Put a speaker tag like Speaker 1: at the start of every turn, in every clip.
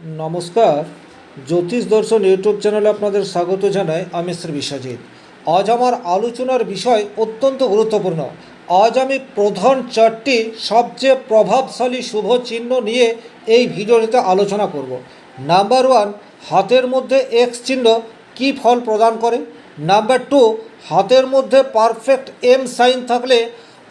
Speaker 1: নমস্কার। জ্যোতিষ দর্শন ইউটিউব চ্যানেলে আপনাদের স্বাগত জানাই আমি শ্রী বিশ্বজিৎ। আজ আমার আলোচনার বিষয় অত্যন্ত গুরুত্বপূর্ণ। আজ আমি প্রধান চারটি সবচেয়ে প্রভাবশালী শুভ চিহ্ন নিয়ে এই ভিডিওটিতে আলোচনা করব। নাম্বার ওয়ান, হাতের মধ্যে এক্স চিহ্ন কী ফল প্রদান করে? নাম্বার টু, হাতের মধ্যে পারফেক্ট এম সাইন থাকলে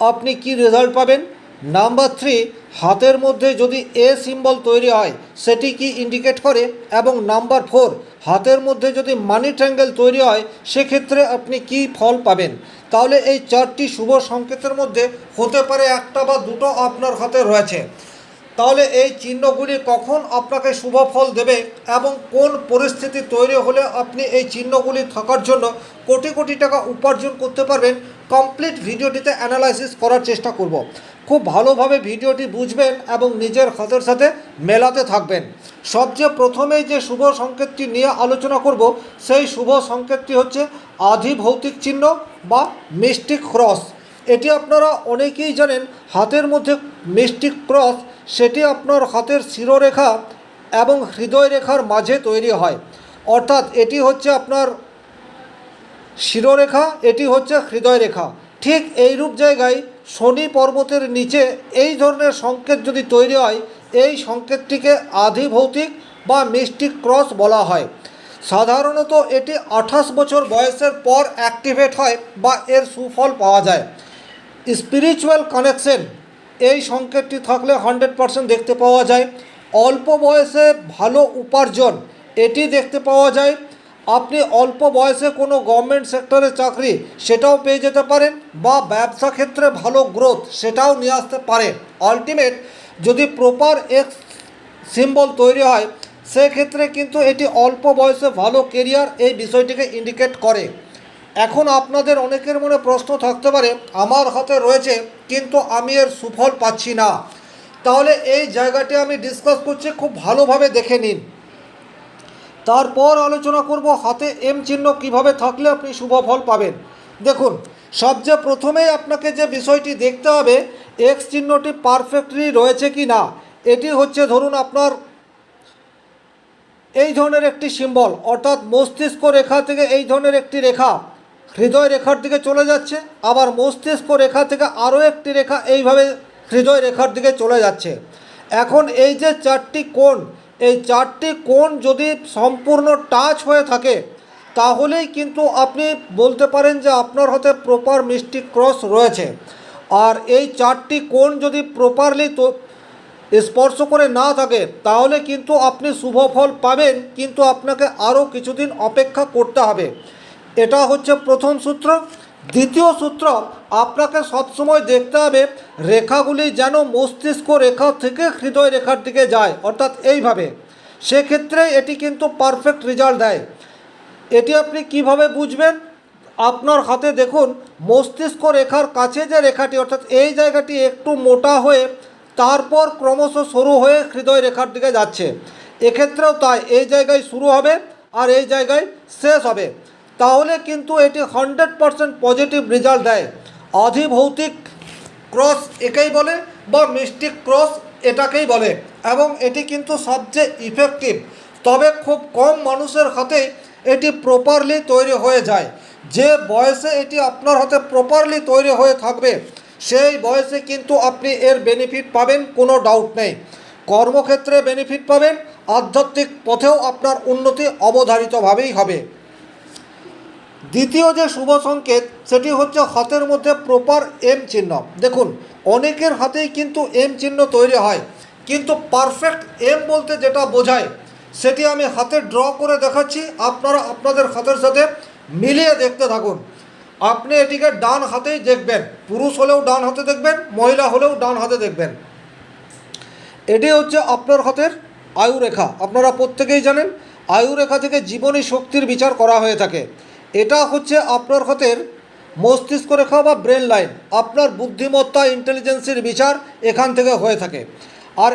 Speaker 1: আপনি কি রেজাল্ট পাবেন? নাম্বার থ্রি হাতের মধ্যে যদি এ সিম্বল তৈরি হয়, সেটি কি ইন্ডিকেট করে? এবং নাম্বার ফোর হাতের মধ্যে যদি মানি ট্র্যাঙ্গেল তৈরি হয়, সেক্ষেত্রে আপনি কি ফল পাবেন? তাহলে এই চারটি শুভ সংকেতের মধ্যে হতে পারে একটা বা দুটো আপনার হাতে রয়েছে। তাহলে এই চিহ্নগুলি কখন আপনাকে শুভ ফল দেবে এবং কোন পরিস্থিতি তৈরি হলে আপনি এই চিহ্নগুলি থাকার জন্য কোটি কোটি টাকা উপার্জন করতে পারবেন? কমপ্লিট ভিডিওটিতে অ্যানালাইসিস করার চেষ্টা করব। খুব ভালোভাবে ভিডিওটি বুঝবেন এবং নিজের হাতের সাথে মেলাতে থাকবেন। সবচেয়ে প্রথমেই যে শুভ সংকেতটি নিয়ে আলোচনা করব, সেই শুভ সংকেতটি হচ্ছে আধি ভৌতিক চিহ্ন বা মিস্টিক ক্রস এটি আপনারা অনেকেই জানেন, হাতের মধ্যে মিস্টিক ক্রস সেটি আপনার হাতের শিরোরেখা এবং হৃদয় রেখার মাঝে তৈরি হয়। অর্থাৎ এটি হচ্ছে আপনার শিরোরেখা, এটি হচ্ছে হৃদয় রেখা ঠিক এইরূপ জায়গায় শনি পর্বতের নিচে এই ধরনের সংকেত যদি তৈরি হয়, এই সংকেতটিকে আধিভৌতিক বা মিস্টিক ক্রস বলা হয়। সাধারণত এটি আঠাশ বছর বয়সের পর অ্যাক্টিভেট হয় বা এর সুফল পাওয়া যায়। স্পিরিচুয়াল কানেকশন এই সংকেতটি থাকলে হান্ড্রেড পারসেন্ট দেখতে পাওয়া যায়। অল্প বয়সে ভালো উপার্জন, এটি দেখতে পাওয়া যায়। আপনি অল্প বয়সে কোনো গভর্নমেন্ট সেক্টরে চাকরি, সেটাও পেয়ে যেতে পারেন বা ব্যবসা ক্ষেত্রে ভালো গ্রোথ সেটাও নিয়ে আসতে পারেন। আলটিমেট যদি প্রপার এক্স সিম্বল তৈরি হয়, সেক্ষেত্রে কিন্তু এটি অল্প বয়সে ভালো কেরিয়ার এই বিষয়টিকে ইন্ডিকেট করে। এখন আপনাদের অনেকের মনে প্রশ্ন থাকতে পারে, আমার হাতে রয়েছে, কিন্তু আমি এর সুফল পাচ্ছি না। তাহলে এই জায়গাটি আমি ডিসকাস করছি, খুব ভালোভাবে দেখে নিন। তারপর আলোচনা করব হাতে এম চিহ্ন কীভাবে থাকলে আপনি শুভ ফল পাবেন। দেখুন, সবচেয়ে প্রথমেই আপনাকে যে বিষয়টি দেখতে হবে এক্স চিহ্নটি পারফেক্টলি রয়েছে কি না, এটি হচ্ছে ধরুন আপনার এই ধরনের একটি সিম্বল অর্থাৎ মস্তিষ্ক রেখা থেকে এই ধরনের একটি রেখা হৃদয় রেখার দিকে চলে যাচ্ছে, আবার মস্তিষ্ক রেখা থেকে আরও একটি রেখা এইভাবে হৃদয় রেখার দিকে চলে যাচ্ছে। এখন এই যে চারটি কোণ এই চারটি কোণ যদি সম্পূর্ণ টাচ হয়ে থাকে, তাহলেই কিন্তু আপনি বলতে পারেন যে আপনার হাতে প্রপার মিষ্টি ক্রস রয়েছে। আর এই চারটি কোণ যদি প্রপারলি তো স্পর্শ করে না থাকে, তাহলে কিন্তু আপনি শুভ ফল পাবেন, কিন্তু আপনাকে আরও কিছুদিন অপেক্ষা করতে হবে। এটা হচ্ছে প্রথম সূত্র। দ্বিতীয় সূত্র, আপনাকে সবসময় দেখতে হবে, রেখাগুলি যেন মস্তিষ্ক রেখা থেকে হৃদয় রেখার দিকে যায়, অর্থাৎ এইভাবে। সেক্ষেত্রে এটি কিন্তু পারফেক্ট রেজাল্ট দেয়। এটি আপনি কীভাবে বুঝবেন? আপনার হাতে দেখুন, মস্তিষ্ক রেখার কাছে যে রেখাটি, অর্থাৎ এই জায়গাটি একটু মোটা হয়ে তারপর ক্রমশ শুরু হয়ে হৃদয় রেখার দিকে যাচ্ছে। এক্ষেত্রেও তাই, এই জায়গায় শুরু হবে আর এই জায়গায় শেষ হবে। তাহলে কিন্তু এটি হান্ড্রেড পারসেন্ট পজিটিভ রেজাল্ট দেয়। অধিভৌতিক ক্রস একেই বলে বা মিস্টিক ক্রস এটাকেই বলে এবং এটি কিন্তু সবচেয়ে ইফেক্টিভ তবে খুব কম মানুষের হাতে এটি প্রপারলি তৈরি হয়ে যায়। যে বয়সে এটি আপনার হাতে প্রপারলি তৈরি হয়ে থাকবে, সেই বয়সে কিন্তু আপনি এর বেনিফিট পাবেন, কোনো ডাউট নেই। কর্মক্ষেত্রে বেনিফিট পাবেন, আধ্যাত্মিক পথেও আপনার উন্নতি অবধারিতভাবেই হবে। দ্বিতীয় যে শুভ সংকেত, সেটি হচ্ছে হাতের মধ্যে প্রপার এম চিহ্ন। দেখুন, অনেকের হাতেই কিন্তু এম চিহ্ন তৈরি হয়, কিন্তু পারফেক্ট এম বলতে যেটা বোঝায়, সেটি আমি হাতে ড্র করে দেখাচ্ছি। আপনারা আপনাদের হাতের সাথে মিলিয়ে দেখতে থাকুন। আপনি এটিকে ডান হাতেই দেখবেন, পুরুষ হলেও ডান হাতে দেখবেন, মহিলা হলেও ডান হাতে দেখবেন। এটি হচ্ছে আপনার হাতের আয়ুরেখা। আপনারা প্রত্যেকেই জানেন, আয়ুরেখা থেকে জীবনী শক্তির বিচার করা হয়ে থাকে। এটা হচ্ছে আপনার হাতের মস্তিষ্ক রেখা বা ব্রেন লাইন আপনার বুদ্ধিমত্তা ইন্টেলিজেন্সের বিচার এখান থেকে হয়ে থাকে। আর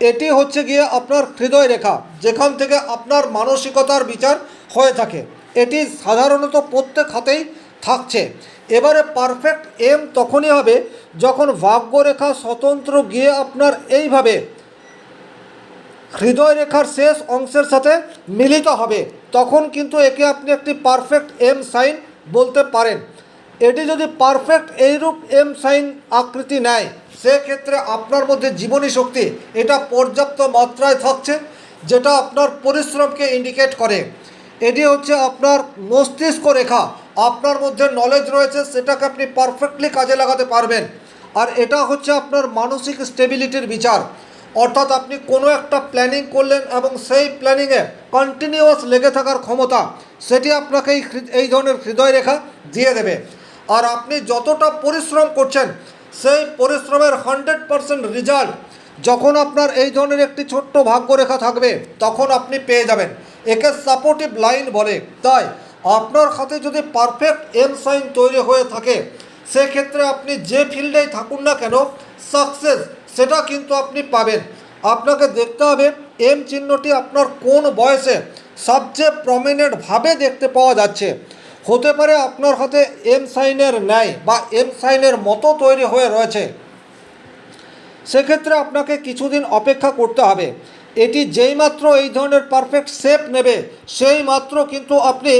Speaker 1: এটি হচ্ছে গিয়ে আপনার হৃদয় রেখা, যেখান থেকে আপনার মানসিকতার বিচার হয়ে থাকে। এটি সাধারণত প্রত্যেক হাতেই থাকছে। এবারে পারফেক্ট এম তখনই হবে যখন ভাগ্যরেখা স্বতন্ত্র গিয়ে আপনার এইভাবে হৃদয় রেখার শেষ অংশের সাথে মিলিত হবে। তখন কিন্তু একে আপনি একটি পারফেক্ট এম সাইন বলতে পারেন। এটি যদি পারফেক্ট এইরূপ এম সাইন আকৃতি নেয়, সেক্ষেত্রে আপনার মধ্যে জীবনী শক্তি এটা পর্যাপ্ত মাত্রায় থাকছে, যেটা আপনার পরিশ্রমকে ইন্ডিকেট করে। এটি হচ্ছে আপনার মস্তিষ্ক রেখা। আপনার মধ্যে নলেজ রয়েছে, সেটাকে আপনি পারফেক্টলি কাজে লাগাতে পারবেন। আর এটা হচ্ছে আপনার মানসিক স্টেবিলিটির বিচার। অর্থাৎ আপনি কোনো একটা প্ল্যানিং করলেন এবং সেই প্ল্যানিংয়ে কন্টিনিউয়াস লেগে থাকার ক্ষমতা, সেটি আপনাকে এই এই ধরনের হৃদয় রেখা দিয়ে দেবে। আর আপনি যতটা পরিশ্রম করছেন, সেই পরিশ্রমের হান্ড্রেড পারসেন্ট রেজাল্ট যখন আপনার এই ধরনের একটি ছোট্ট ভাগ্যরেখা থাকবে, তখন আপনি পেয়ে যাবেন। একে সাপোর্টিভ লাইন বলে। তাই আপনার হাতে যদি পারফেক্ট এম সাইন তৈরি হয়ে থাকে, সেক্ষেত্রে আপনি যে ফিল্ডেই থাকুন না কেন সাকসেস সেটা কিন্তু আপনি পাবেন। আপনাকে দেখতে হবে এম চিহ্নটি আপনার কোন বয়সে সবচেয়ে প্রমিনেন্টভাবে দেখতে পাওয়া যাচ্ছে। হতে পারে আপনার হাতে এম সাইনের ন্যায় বা এম সাইনের মতো তৈরি হয়ে রয়েছে। সেক্ষেত্রে আপনাকে কিছুদিন অপেক্ষা করতে হবে। এটি যেই মাত্র এই ধরনের পারফেক্ট শেপ নেবে সেই মাত্র কিন্তু আপনি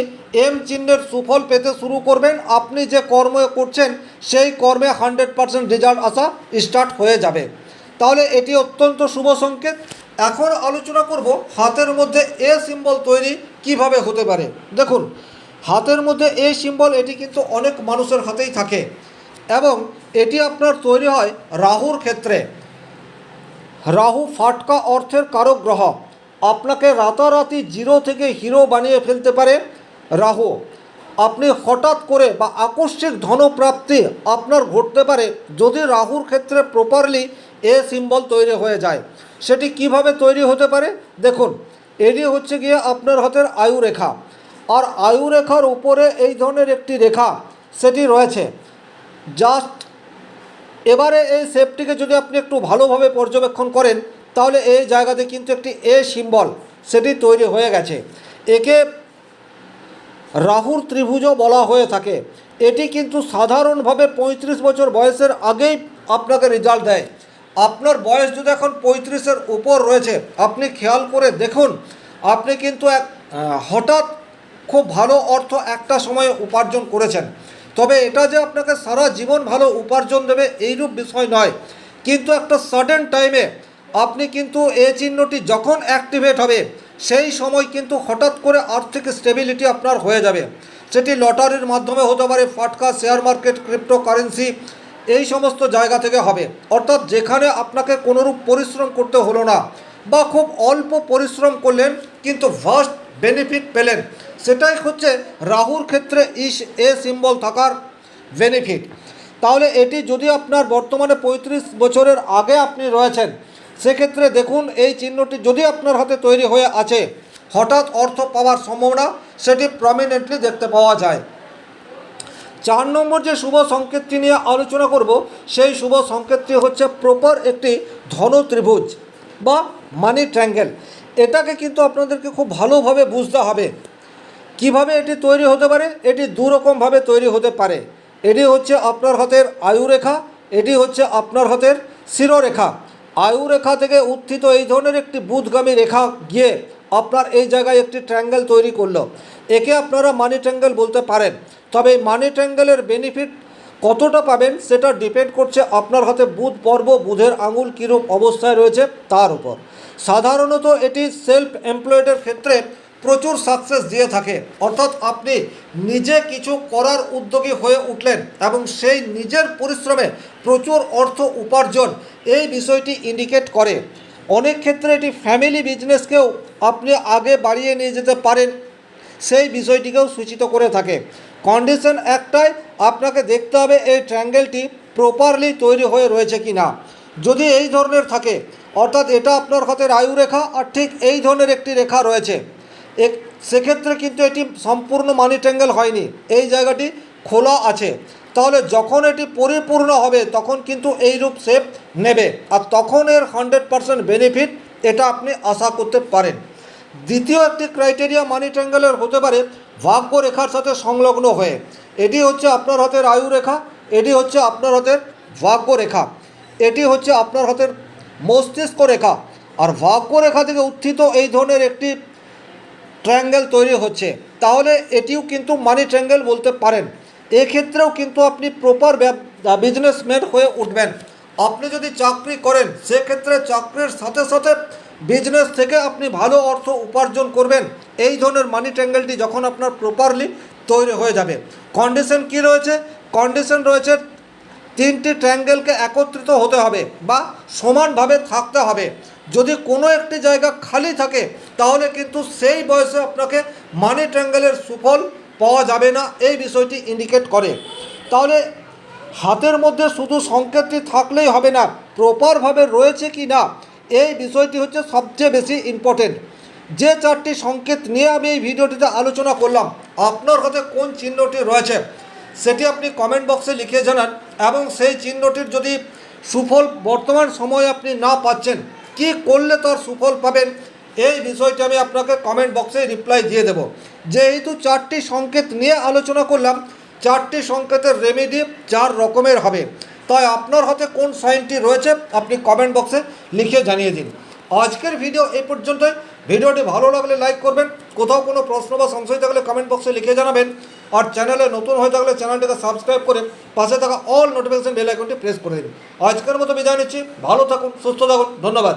Speaker 1: এম চিহ্নের সুফল পেতে শুরু করবেন। আপনি যে কর্ম করছেন, সেই কর্মে হান্ড্রেড পারসেন্ট রেজাল্ট আসা স্টার্ট হয়ে যাবে। তাহলে এটি অত্যন্ত শুভ সংকেত। এখন আলোচনা করব হাতের মধ্যে এ সিম্বল তৈরি কীভাবে হতে পারে। দেখুন, হাতের মধ্যে এই সিম্বল এটি কিন্তু অনেক মানুষের হাতেই থাকে এবং এটি আপনার তৈরি হয় রাহুর ক্ষেত্রে। রাহু ফাটকা অর্থের কারক গ্রহ। আপনাকে রাতারাতি জিরো থেকে হিরো বানিয়ে ফেলতে পারে রাহু। আপনি হঠাৎ করে বা আকস্মিক ধনপ্রাপ্তি আপনার ঘটতে পারে যদি রাহুর ক্ষেত্রে প্রপারলি এ সিম্বল তৈরি হয়ে যায়। সেটি কীভাবে তৈরি হতে পারে? দেখুন, এটি হচ্ছে গিয়ে আপনার হাতের আয়ু রেখা। আর আয়ু রেখার উপরে এই ধরনের একটি রেখা সেটি রয়েছে। জাস্ট এবারে এই শেপটিকে যদি আপনি একটু ভালোভাবে পর্যবেক্ষণ করেন, তাহলে এই জায়গাতে কিন্তু একটি এ সিম্বল সেটি তৈরি হয়ে গেছে। একে রাহুর ত্রিভুজও বলা হয়ে থাকে। এটি কিন্তু সাধারণভাবে পঁয়ত্রিশ বছর বয়সের আগেই আপনাকে রেজাল্ট দেয়। আপনার বয়স যদি এখন পঁয়ত্রিশের উপর রয়েছে, আপনি খেয়াল করে দেখুন, আপনি কিন্তু এক হঠাৎ খুব ভালো অর্থ একটা সময়ে উপার্জন করেছেন। তবে এটা যে আপনাকে সারা জীবন ভালো উপার্জন দেবে এইরূপ বিষয় নয়। কিন্তু একটা সাডেন টাইমে আপনি কিন্তু এ চিহ্নটি যখন অ্যাক্টিভেট হবে, সেই সময় কিন্তু হঠাৎ করে আর্থিক স্টেবিলিটি আপনার হয়ে যাবে। সেটি লটারির মাধ্যমে হতে পারে, ফাটকা শেয়ার মার্কেট ক্রিপ্টো কারেন্সি এই সমস্ত জায়গা থেকে হবে। অর্থাৎ যেখানে আপনাকে কোনোরূপ পরিশ্রম করতে হলো না বা খুব অল্প পরিশ্রম করলেন কিন্তু ভাস্ট বেনিফিট পেলেন। সেটাই হচ্ছে রাহুর ক্ষেত্রে ইস এ সিম্বল থাকার বেনিফিট তাহলে এটি যদি আপনার বর্তমানে পঁয়ত্রিশ বছরের আগে আপনি রয়েছেন, সেক্ষেত্রে দেখুন এই চিহ্নটি যদি আপনার হাতে তৈরি হয়ে আছে, হঠাৎ অর্থ পাওয়ার সম্ভাবনা সেটি প্রমিনেন্টলি দেখতে পাওয়া যায়। চার নম্বর যে শুভ সংকেতটি নিয়ে আলোচনা করব, সেই শুভ সংকেতটি হচ্ছে প্রপার একটি ধন ত্রিভুজ বা মানি ট্র্যাঙ্গেল এটাকে কিন্তু আপনাদেরকে খুব ভালোভাবে বুঝতে হবে। কীভাবে এটি তৈরি হতে পারে? এটি দুরকমভাবে তৈরি হতে পারে। এটি হচ্ছে আপনার হাতের আয়ুরেখা, এটি হচ্ছে আপনার হাতের শিরোরেখা। আয়ুরেখা থেকে উত্থিত এই ধরনের একটি বুধগামী রেখা গিয়ে আপনার এই জায়গায় একটি ট্র্যাঙ্গেল তৈরি করল। একে আপনারা মানি ট্র্যাঙ্গেল বলতে পারেন। তবে এই মানি ট্র্যাঙ্গেলের বেনিফিট কতটা পাবেন সেটা ডিপেন্ড করছে আপনার হাতে বুধ, পর্ব, বুধের আঙুল কীরূপ অবস্থায় রয়েছে তার উপর। সাধারণত এটি সেলফ এমপ্লয়েডের ক্ষেত্রে প্রচুর সাকসেস দিয়ে থাকে। অর্থাৎ আপনি নিজে কিছু করার উদ্যোগী হয়ে উঠলেন এবং সেই নিজের পরিশ্রমে প্রচুর অর্থ উপার্জন এই বিষয়টি ইন্ডিকেট করে। অনেক ক্ষেত্রে এটি ফ্যামিলি বিজনেসকেও আপনি আগে বাড়িয়ে নিয়ে যেতে পারেন। সেই বিষয়টিকেও সূচিত করে থাকে। কন্ডিশন একটাই, আপনাকে দেখতে হবে এই ট্র্যাঙ্গেলটি প্রপারলি তৈরি হয়ে রয়েছে কি না যদি এই ধরনের থাকে, অর্থাৎ এটা আপনার হাতের আয়ু রেখা, আর ঠিক এই ধরনের একটি রেখা রয়েছে। এক, সেক্ষেত্রে কিন্তু এটি সম্পূর্ণ মানি ট্যাঙ্গেল হয়নি। এই জায়গাটি খোলা আছে। তাহলে যখন এটি পরিপূর্ণ হবে, তখন কিন্তু এই রূপ শেপ নেবে। আর তখন এর হান্ড্রেড পারসেন্ট বেনিফিট এটা আপনি আশা করতে পারেন। দ্বিতীয় একটি ক্রাইটেরিয়া মানি ট্যাঙ্গেলের হতে পারে ভাগ্য রেখার সাথে সংলগ্ন হয়ে। এটি হচ্ছে আপনার হাতের আয়ু রেখা, এটি হচ্ছে আপনার হাতের ভাগ্য রেখা, এটি হচ্ছে আপনার হাতের মস্তিষ্ক রেখা। আর ভাগ্যরেখা থেকে উত্থিত এই ধরনের একটি ট্রায়াঙ্গেল তৈরি হচ্ছে। তাহলে এটিও কিন্তু মানি ট্রায়াঙ্গেল বলতে পারেন। এক্ষেত্রেও কিন্তু আপনি প্রপার বিজনেসম্যান হয়ে উঠবেন। আপনি যদি চাকরি করেন, সেক্ষেত্রে চাকরির সাথে সাথে বিজনেস থেকে আপনি ভালো অর্থ উপার্জন করবেন। এই ধরনের মানি ট্যাঙ্গেলটি যখন আপনার প্রপারলি তৈরি হয়ে যাবে। কন্ডিশন কি রয়েছে? কন্ডিশন রয়েছে তিনটি ট্রায়াঙ্গেলকে একত্রিত হতে হবে বা সমানভাবে থাকতে হবে। যদি কোনো একটি জায়গা খালি থাকে, তাহলে কিন্তু সেই বয়সে আপনাকে মানি ট্রায়াঙ্গেলের সুফল পাওয়া যাবে না, এই বিষয়টি ইন্ডিকেট করে। তাহলে হাতের মধ্যে শুধু সংকেতটি থাকলেই হবে না প্রপারভাবে রয়েছে কি না, এই বিষয়টি হচ্ছে সবচেয়ে বেশি ইম্পর্টেন্ট যে চারটি সংকেত নিয়ে আমি এই ভিডিওটিতে আলোচনা করলাম, আপনার হাতে কোন চিহ্নটি রয়েছে, সেটি আপনি কমেন্ট বক্সে লিখে জানান, এবং সেই চিহ্নটির যদি সুফল বর্তমান সময়ে আপনি না পাচ্ছেন, কি করলে তার সুফল পাবেন, এই বিষয়টি আমি আপনাকে কমেন্ট বক্সে রিপ্লাই দিয়ে দেব। যেহেতু চারটি সংকেত নিয়ে আলোচনা করলাম, চারটি সংকেতের রেমেডি চার রকমের হবে। তাই আপনার হাতে কোন সাইনটি রয়েছে, আপনি কমেন্ট বক্সে লিখে জানিয়ে দিন। আজকের ভিডিও এই পর্যন্তই। ভিডিওটি ভালো লাগলে লাইক করবেন। কোথাও কোনো প্রশ্ন বা সংশয় থাকলে কমেন্ট বক্সে লিখে জানাবেন। আর চ্যানেলে নতুন হয়ে থাকলে চ্যানেলটিকে সাবস্ক্রাইব করে পাশে থাকা অল নোটিফিকেশন বেল আইকনটি প্রেস করে দিন। আজকের মতো বিদায় নিচ্ছি। ভালো থাকুন, সুস্থ থাকুন। ধন্যবাদ।